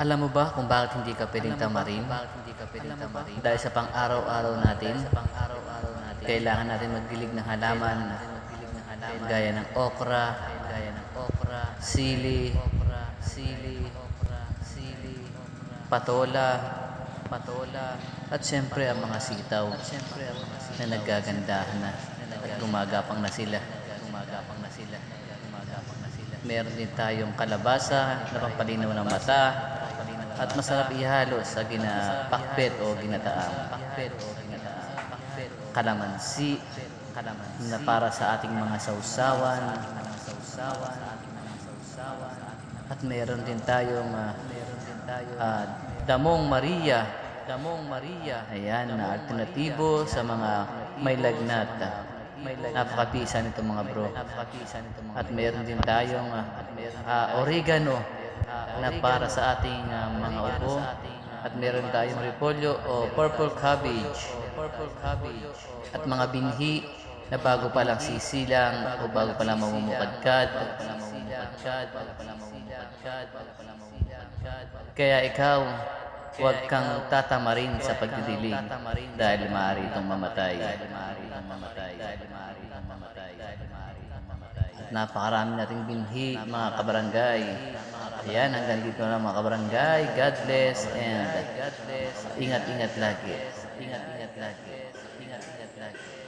Alam mo ba kung bakit hindi ka pwedeng tamarin? Bakit hindi ka pwedeng tamarin? Dahil sa pang-araw-araw natin, sa pang-araw-araw natin, kailangan natin magdilig ng halaman, gaya ng okra, gaya ng okra, sili, sili, sili, patola, patola, at siyempre ang mga sitaw, na nagagandahan na, at gumagapang na sila, gumagapang na sila, gumagapang na sila. Meron din tayong kalabasa na pampalinaw ng mata, at masarap ihalo sa ginapakbet o ginataang kalamansi na para sa ating mga sausawan. At meron din tayong ah, meron din tayong ah, damong Maria. Damong Maria ayan na alternatibo sa mga may lagnat. Ah. napakapisa nito mga bro. At meron din tayong ah, ah, oregano na para sa ating ah, mga ubo. at meron tayong repolyo o purple cabbage. at mga binhi na bago pa lang sisilang o bago pa lang mamumukadkad. kaya ikaw huwag kang tatamarin sa pagdidilig dahil maaari itong mamatay. at napakarami nating binhi mga kabarangay Ayan, hanggang dito na mga kabarangay. God bless and ingat-ingat lagi. Ingat-ingat lagi. Ingat-ingat lagi.